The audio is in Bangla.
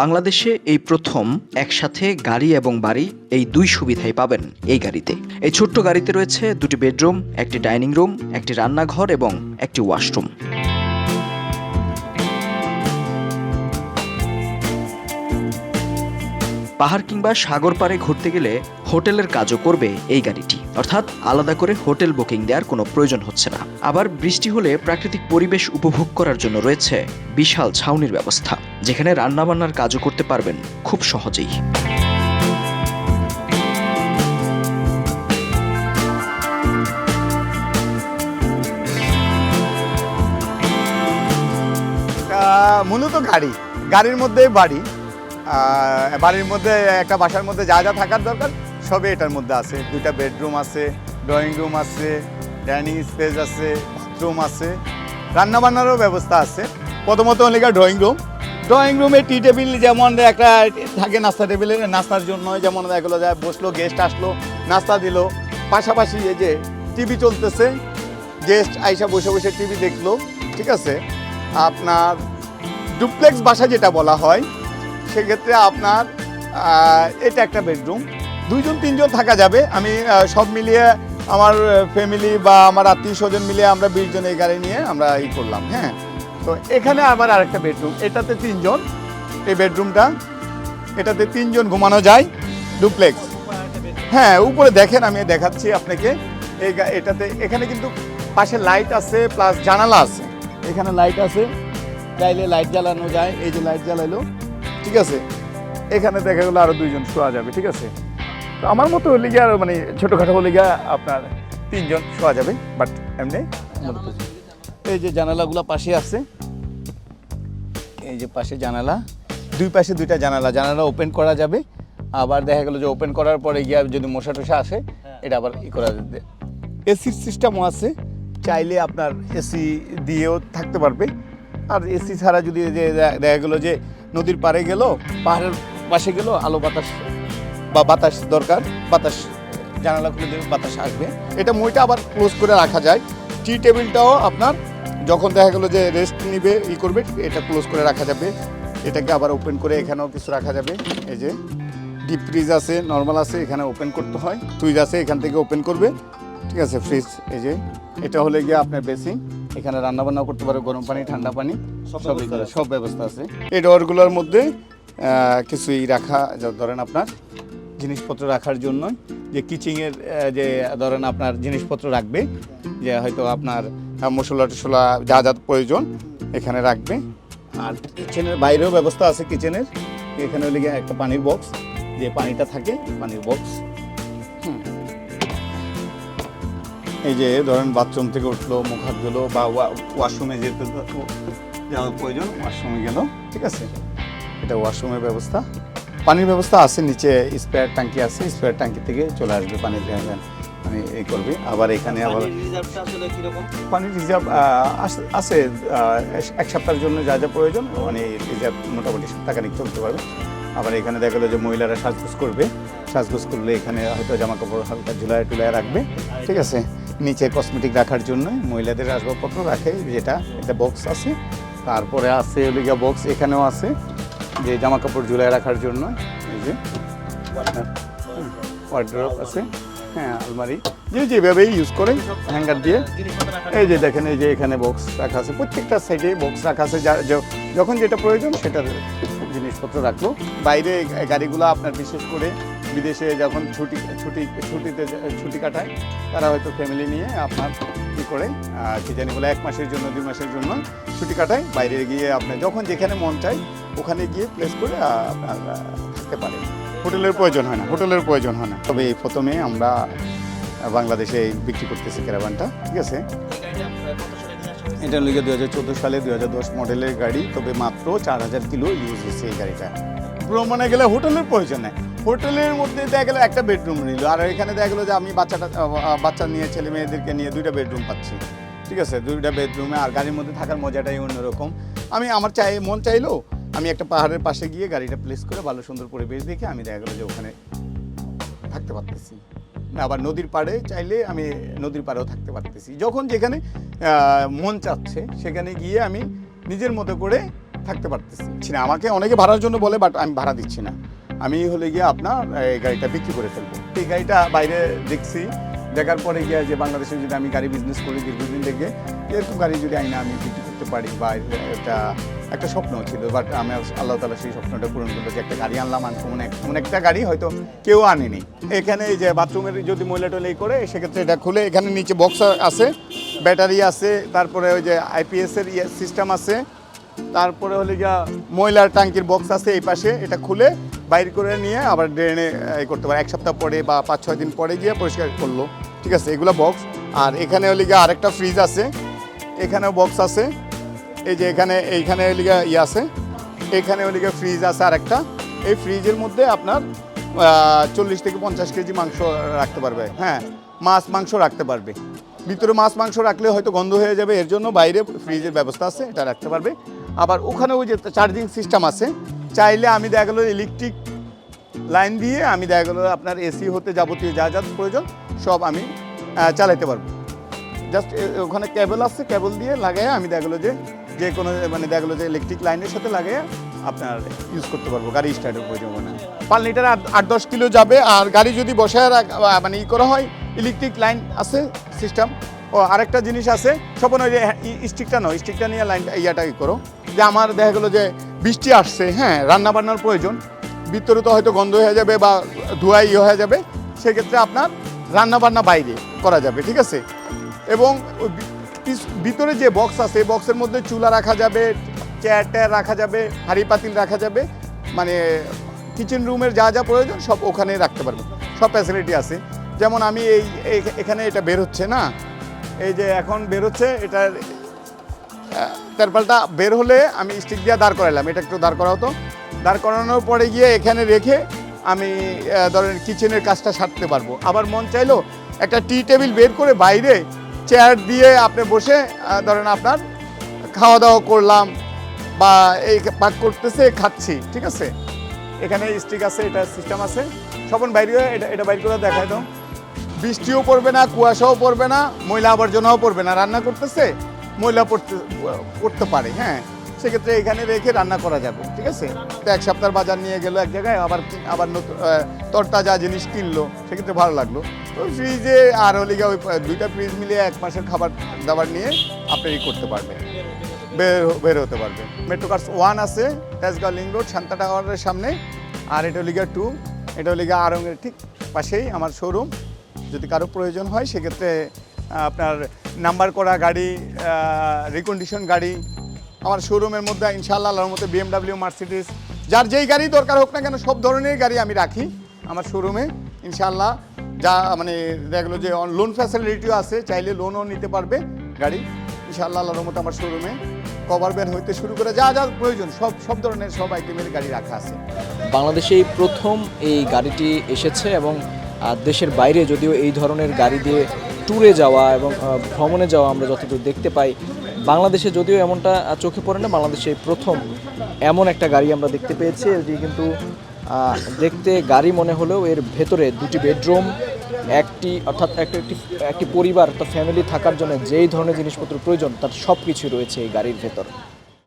বাংলাদেশে এই প্রথম একসাথে গাড়ি এবং বাড়ি এই দুই সুবিধাই পাবেন এই গাড়িতে। এই ছোট্ট গাড়িতে রয়েছে দুটি বেডরুম, একটি ডাইনিং রুম, একটি রান্নাঘর এবং একটি ওয়াশরুম। পাহাড় কিংবা সাগর পাড়ে ঘুরতে গেলে হোটেলের কাজও করবে এই গাড়িটি। অর্থাৎ আলাদা করে হোটেল বুকিং দেওয়ার কোনো প্রয়োজন হচ্ছে না। আবার বৃষ্টি হলে প্রাকৃতিক পরিবেশ উপভোগ করার জন্য রয়েছে বিশাল ছাউনির ব্যবস্থা, যেখানে রান্নাবান্নার কাজও করতে পারবেন খুব সহজেই। মূলত গাড়ি। গাড়ির মধ্যে বাড়ি। বাড়ির মধ্যে, একটা বাসার মধ্যে যা যা থাকার দরকার, সবই এটার মধ্যে আছে। দুইটা বেডরুম আছে ড্রয়িং রুম আছে ডাইনিং স্পেস আছে বাথরুম আছে, রান্নাবান্নারও ব্যবস্থা আছে। প্রথমত হলিকা ড্রয়িং রুম ড্রয়িং রুমে টি টেবিল যেমন একটা থাকে নাস্তা টেবিলে নাস্তার জন্য যেমন দেখল যায়, বসল গেস্ট আসলো, নাস্তা দিল। পাশাপাশি এই যে টিভি চলতেছে গেস্ট আইসা বসে বসে টিভি দেখল, ঠিক আছে? আপনার ডুপ্লেক্স বাসা যেটা বলা হয় সেক্ষেত্রে আপনার এটা একটা বেডরুম দুইজন, তিনজন থাকা যাবে। আমি সব মিলিয়ে আমার ফ্যামিলি বা আমার আত্মীয় স্বজন মিলিয়ে আমরা বিশ জন এই গাড়ি নিয়ে আমরা ই করলাম হ্যাঁ। তো এখানে আবার আরেকটা বেডরুম এটাতে তিনজন। এই বেডরুমটা এটাতে তিনজন ঘুমানো যায় ডুপ্লেক্স হ্যাঁ উপরে দেখেন, আমি দেখাচ্ছি আপনাকে। এই এটাতে, এখানে কিন্তু পাশে লাইট আছে প্লাস জানালা আছে। এখানে লাইট আছে, চাইলে লাইট জ্বালানো যায়। এই যে লাইট জ্বালাইলো ঠিক আছে? এখানে দেখা গেলো আরও দুইজন শোয়া যাবে ঠিক আছে? তো আমার মতো হলে গিয়ে আর মানে ছোটোখাটো হলে গিয়ে আপনার তিনজন শোয়া যাবে বাট এমনি এই যে জানালাগুলো পাশে আছে এই যে পাশে জানালা দুই পাশে দুইটা জানালা জানালা ওপেন করা যাবে। আবার দেখা গেলো যে ওপেন করার পরে গিয়ে যদি মশা টশা আসে এটা আবার ই করা যাবে এসির সিস্টেমও আছে। চাইলে আপনার এসি দিয়েও থাকতে পারবে। আর এসি ছাড়া যদি দেখা গেলো যে নদীর পাড়ে গেল, পাহাড়ের পাশে গেল, আলো বাতাস বা বাতাস দরকার, বাতাস, জানালা খুলে দেবে বাতাস আসবে। এটা মইটা আবার ক্লোজ করে রাখা যায়। টি টেবিলটাও আপনার যখন দেখা গেলো যে রেস্ট নিবে, ই করবে, এটা ক্লোজ করে রাখা যাবে। এটাকে আবার ওপেন করে এখানেও কিছু রাখা যাবে। এই যে ডিপ ফ্রিজ আছে নর্মাল আছে, এখানে ওপেন করতে হয়। ফ্রিজ আছে, এখান থেকে ওপেন করবে। ঠিক আছে ফ্রিজ এই যে। এটা হলে গিয়ে আপনার বেসিং এখানে রান্না বান্নাও করতে পারে গরম পানি ঠান্ডা পানি সব সব ব্যবস্থা আছে। এই ডোরগুলোর মধ্যে কিছুই রাখা যা ধরেন আপনার জিনিসপত্র রাখার জন্য যে কিচিংয়ের যে ধরেন আপনার জিনিসপত্র রাখবে যে হয়তো আপনার মশলা টশলা যা যা প্রয়োজন এখানে রাখবে। আর কিচেনের বাইরেও ব্যবস্থা আছে কিচেনের। এখানে হলে একটা পানির বক্স যে পানিটা থাকে পানির বক্স এই যে ধরেন বাথরুম থেকে উঠল মুখ হাত ধুলো বা ওয়াশরুমে যেতে যাওয়ার প্রয়োজন ওয়াশরুমে গেল ঠিক আছে? এটা ওয়াশরুমের ব্যবস্থা। পানির ব্যবস্থা আছে নিচে স্পেয়ার ট্যাঙ্কি আছে স্পেয়ার ট্যাঙ্কি থেকে চলে আসবে পানির ভ্যান মানে এই করবে। আবার এখানে আবার পানির রিজার্ভ আছে এক সপ্তাহের জন্য যা যা প্রয়োজন মানে রিজার্ভ মোটামুটি সপ্তাহখানিক চলতে পারবে। আবার এখানে দেখা গেলো যে মহিলারা সাজগোজ করবে। সাজগোজ করলে এখানে হয়তো জামা কাপড় হালকা ঝুলায় টুলায় রাখবে ঠিক আছে? নিচে কসমেটিক রাখার জন্য মহিলাদের আসবাবপত্র রাখে, যেটা এটা বক্স আছে। তারপরে আছে ওলিগা বক্স এখানেও আছে, যে জামা কাপড় ঝুলায় রাখার জন্য, এই যে ওয়ার্ড্রপ আছে হ্যাঁ আলমারি। যে যেভাবে ইউজ করে হ্যাঙ্গার দিয়ে, এই যে দেখেন, এই যে এখানে বক্স রাখা আছে, প্রত্যেকটা সাইডে বক্স রাখা আছে যখন যেটা প্রয়োজন সেটার জিনিসপত্র রাখল বাইরে গাড়িগুলো আপনার বিশেষ করে বিদেশে যখন ছুটি ছুটি ছুটিতে ছুটি কাটায় তারা হয়তো ফ্যামিলি নিয়ে আপনার কী করে কি জানি বলে এক মাসের জন্য দুই মাসের জন্য ছুটি কাটায়। বাইরে গিয়ে আপনার যখন যেখানে মন চায় ওখানে গিয়ে প্লেস করে আপনার থাকতে পারে হোটেলের প্রয়োজন হয় না হোটেলের প্রয়োজন হয় না। তবে এই প্রথমে আমরা বাংলাদেশে বিক্রি করতেছি ক্যারাভানটা ঠিক আছে? এটা লিগে দু হাজার চোদ্দ সালে দুই হাজার দশ মডেলের গাড়ি তবে মাত্র চার হাজার কিলো ইউজ হচ্ছে এই গাড়িটা। ভ্রমণে গেলে হোটেলের প্রয়োজন নেই। হোটেলের মধ্যে দেখা গেলো একটা বেডরুম নিল। আর এখানে দেখা গেলো যে আমি বাচ্চাটা বাচ্চা নিয়ে ছেলে মেয়েদেরকে নিয়ে দুইটা বেডরুম পাচ্ছি। ঠিক আছে? দুইটা বেডরুমে আর গাড়ির মধ্যে থাকার মজাটাই অন্যরকম। আমি আমার চাই, মন চাইলো, আমি একটা পাহাড়ের পাশে গিয়ে গাড়িটা প্লেস করে ভালো সুন্দর পরিবেশ দেখে আমি দেখা গেলো যে ওখানে থাকতে পারতেছি। আবার নদীর পাড়ে চাইলে আমি নদীর পাড়েও থাকতে পারতেছি। যখন যেখানে মন চাচ্ছে, সেখানে গিয়ে আমি নিজের মতো করে থাকতে পারতেছি। না, আমাকে অনেকে ভাড়ার জন্য বলে বাট আমি ভাড়া দিচ্ছি না। আমি হলে গিয়ে আপনার, এই গাড়িটা বিক্রি করে ফেলব। এই গাড়িটা বাইরে দেখছি, দেখার পরে গিয়ে যে বাংলাদেশে যদি আমি গাড়ি বিজনেস করি দীর্ঘদিন দেখে, এরকম গাড়ি যদি আইনা আমি বিক্রি করতে পারি বা এটা একটা স্বপ্ন ছিল বাট আমি আল্লাহ তালা সেই স্বপ্নটা পূরণ করল যে একটা গাড়ি আনলাম আনকমন এমন একটা গাড়ি হয়তো কেউ আনেনি। এখানে যে বাথরুমের যদি ময়লা এই করে, সেক্ষেত্রে এটা খুলে এখানে নিচে বক্স আছে ব্যাটারি আছে, তারপরে ওই যে আইপিএস এর ইয়ে সিস্টেম আছে, তারপরে হলে গিয়া ময়লার ট্যাঙ্কির বক্স আছে এই পাশে, এটা খুলে বাইর করে নিয়ে আবার ড্রেনে করতে পারে। এক সপ্তাহ পরে বা পাঁচ, ছয় দিন পরে গিয়ে পরিষ্কার করল। ঠিক আছে, এগুলো বক্স আর এখানে হলে গিয়ে আরেকটা ফ্রিজ আছে। এখানেও বক্স আছে। এই যে এখানে, এইখানে হলে গিয়ে ইয়ে আছে। এখানে হলে গিয়ে ফ্রিজ আছে আরেকটা। এই ফ্রিজের মধ্যে আপনার চল্লিশ থেকে পঞ্চাশ কেজি মাংস রাখতে পারবে। হ্যাঁ মাছ, মাংস রাখতে পারবে। ভিতরে মাছ, মাংস রাখলে হয়তো গন্ধ হয়ে যাবে। এর জন্য বাইরে ফ্রিজের ব্যবস্থা আছে, এটা রাখতে পারবে। আবার ওখানে ওই যে চার্জিং সিস্টেম আছে চাইলে আমি দেখা গেলো ইলেকট্রিক লাইন দিয়ে আমি দেখা গেলো আপনার এসি হতে যাবতীয় যা যা প্রয়োজন সব আমি চালাতে পারব। জাস্ট ওখানে কেবল আসছে কেবল দিয়ে লাগাই আমি দেখা গেলো যে যে কোনো মানে দেখা গেলো যে ইলেকট্রিক লাইনের সাথে লাগাই আপনার ইউজ করতে পারব, গাড়ি স্টার্টের প্রয়োজন হয় না পার লিটার আট দশ কিলো যাবে, আর গাড়ি যদি বসায় রাখ- মানে ই করা হয় ইলেকট্রিক লাইন আছে সিস্টেম ও, আরেকটা জিনিস আছে সপন ওই যে স্টিকটা নয় স্টিকটা নিয়ে লাইন ইয়াটা ই করো। যে আমার দেখা গেলো যে বৃষ্টি আসছে হ্যাঁ রান্না বান্নার প্রয়োজন। ভিতরে তো হয়তো গন্ধ হয়ে যাবে বা ধোয়া ইয়ে হয়ে যাবে, সেক্ষেত্রে আপনার রান্না বান্না বাইরে করা যাবে, ঠিক আছে? এবং ভিতরে যে বক্স আছে বক্সের মধ্যে চুলা রাখা যাবে চেয়ার টেয়ার রাখা যাবে, হাঁড়ি পাতিল রাখা যাবে মানে কিচেন রুমের যা যা প্রয়োজন সব ওখানে রাখতে পারবে সব ফ্যাসিলিটি আছে। যেমন আমি এই এখানে এটা বের হচ্ছে না, এই যে এখন বের হচ্ছে, এটার তেরপালটা বের হলে আমি স্টিক দিয়ে দাঁড় করাইলাম। এটা একটু দাঁড় করা হতো দাঁড় করানোর পরে গিয়ে এখানে রেখে আমি ধরেন কিচেনের কাজটা সারতে পারব। আবার মন চাইলো একটা টি টেবিল বের করে বাইরে চেয়ার দিয়ে আপনি বসে ধরেন আপনার খাওয়া দাওয়া করলাম বা এই পাক করতেছে, খাচ্ছি, ঠিক আছে? এখানে স্টিক আছে, এটা সিস্টেম আছে। সবন বাইরে, এটা এটা বাইর করে দেখায় দাও। বৃষ্টিও পড়বে না, কুয়াশাও পড়বে না ময়লা আবর্জনাও পড়বে না। রান্না করতেছে? ময়লা পড়তে পড়তে পারে হ্যাঁ? সেক্ষেত্রে এখানে রেখে রান্না করা যাবে, ঠিক আছে? তো এক সপ্তাহ বাজার নিয়ে গেলো এক জায়গায়, আবার আবার নতুন তরতাজা জিনিস কিনলো, সেক্ষেত্রে ভালো লাগল। তো ফ্রিজে আর হলে ওই, দুইটা ফ্রিজ মিলিয়ে এক মাসের খাবার দাবার নিয়ে আপনি ই করতে পারবেন, বের বের হতে পারবে মেট্রো কার্স ওয়ান আছে, তেজগাঁও লিং রোড শান্তা টাওয়ারের সামনে, আর এটা লিগা টু এটা লিগা আরঙের ঠিক পাশেই আমার শোরুম যদি কারও প্রয়োজন হয়, সেক্ষেত্রে আপনার নাম্বার করা গাড়ি রিকন্ডিশন গাড়ি, আমার শোরুমের মধ্যে, ইনশাআল্লাহ আল্লাহর মধ্যে বিএমডাব্লিউ মার্সিডিস যার যেই গাড়ি দরকার হোক না কেন, সব ধরনের গাড়ি আমি রাখি আমার শোরুমে ইনশাআল্লাহ যা মানে দেখল যে লোন ফ্যাসিলিটিও আছে, চাইলে লোনও নিতে পারবে গাড়ি। ইনশাআল্লাহ আল্লাহর মতো আমার শোরুমে কভার ব্যান হইতে শুরু করে, যা যা প্রয়োজন, সব সব ধরনের, সব আইটেমের গাড়ি রাখা আছে। বাংলাদেশে প্রথম এই গাড়িটি এসেছে এবং দেশের বাইরে যদিও এই ধরনের গাড়ি দিয়ে ট্যুরে যাওয়া এবং ভ্রমণে যাওয়া আমরা যতদূর দেখতে পাই, বাংলাদেশে যদিও এমনটা চোখে পড়ে না, বাংলাদেশে প্রথম এমন একটা গাড়ি আমরা দেখতে পেয়েছি। এটি কিন্তু দেখতে গাড়ি মনে হলেও এর ভেতরে দুটি বেডরুম, একটি, অর্থাৎ একটা একটি একটি পরিবার অর্থাৎ ফ্যামিলি থাকার জন্য যেই ধরনের জিনিসপত্র প্রয়োজন, তার সব কিছুই রয়েছে এই গাড়ির ভেতর।